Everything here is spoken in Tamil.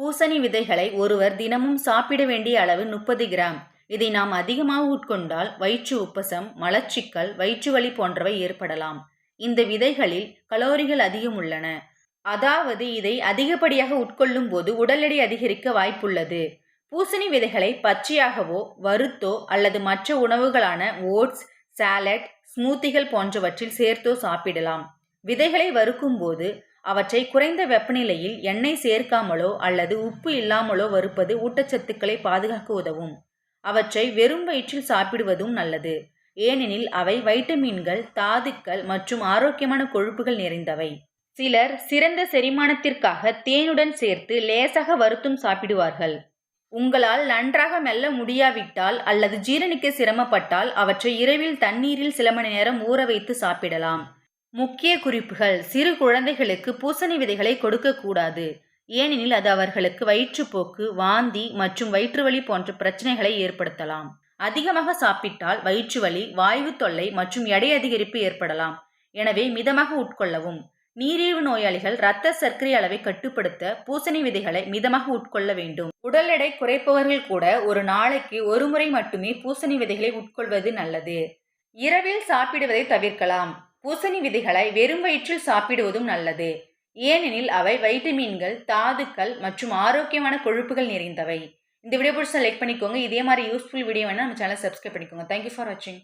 பூசணி விதைகளை ஒருவர் தினமும் சாப்பிட வேண்டிய அளவு முப்பது கிராம். இதை நாம் அதிகமாக உட்கொண்டால் வயிற்று உப்பசம் மலச்சிக்கல் வயிற்று வலி போன்றவை ஏற்படலாம். இந்த விதைகளில் கலோரிகள் அதிகம் உள்ளன. அதாவது இதை அதிகப்படியாக உட்கொள்ளும் போது உடல் எடை அதிகரிக்க வாய்ப்புள்ளது. பூசணி விதைகளை பச்சையாகவோ வறுத்தோ அல்லது மற்ற உணவுகளான ஓட்ஸ் சாலட் ஸ்மூத்திகள் போன்றவற்றில் சேர்த்தோ சாப்பிடலாம். விதைகளை வறுக்கும் போது அவற்றை குறைந்த வெப்பநிலையில் எண்ணெய் சேர்க்காமலோ அல்லது உப்பு இல்லாமலோ வறுப்பது ஊட்டச்சத்துக்களை பாதுகாக்க உதவும். அவற்றை வெறும் வயிற்றில் சாப்பிடுவதும் நல்லது. ஏனெனில் அவை வைட்டமின்கள் தாதுக்கள் மற்றும் ஆரோக்கியமான கொழுப்புகள் நிறைந்தவை. சிலர் சிறந்த செரிமானத்திற்காக தேனுடன் சேர்த்து லேசாக வருத்தும் சாப்பிடுவார்கள். உங்களால் நன்றாக மெல்ல முடியாவிட்டால் அல்லது ஜீரணிக்க சிரமப்பட்டால் அவற்றை இரவில் தண்ணீரில் சில மணி நேரம் ஊற வைத்து சாப்பிடலாம். முக்கிய குறிப்புகள். சிறு குழந்தைகளுக்கு பூசணி விதைகளை கொடுக்கக்கூடாது ஏனெனில் அது அவர்களுக்கு வயிற்றுப்போக்கு வாந்தி மற்றும் வயிற்றுவலி போன்ற பிரச்சனைகளை ஏற்படுத்தலாம். அதிகமாக சாப்பிட்டால் வயிற்றுவலி வாயு தொல்லை மற்றும் எடை அதிகரிப்பு ஏற்படலாம். எனவே மிதமாக உட்கொள்ளவும். நீரிழிவு நோயாளிகள் இரத்த சர்க்கரை அளவை கட்டுப்படுத்த பூசணி விதைகளை மிதமாக உட்கொள்ள வேண்டும். உடல் எடை குறைப்பவர்கள் கூட ஒரு நாளைக்கு ஒரு முறை மட்டுமே பூசணி விதைகளை உட்கொள்வது நல்லது. இரவில் சாப்பிடுவதை தவிர்க்கலாம். பூசணி விதைகளை வெறும் வயிற்றில் சாப்பிடுவதும் நல்லது. ஏனெனில் அவை வைட்டமின்கள் தாதுக்கள் மற்றும் ஆரோக்கியமான கொழுப்புகள் நிறைந்தவை. இந்த வீடியோ பிடிச்சா லைக் பண்ணிக்கோங்க. இதே மாதிரி யூஸ்ஃபுல் வீடியோ வேணால் நம்ம சேனல் சப்ஸ்கிரைப் பண்ணிக்கோங்க. தேங்க்யூ ஃபார் வாட்சிங்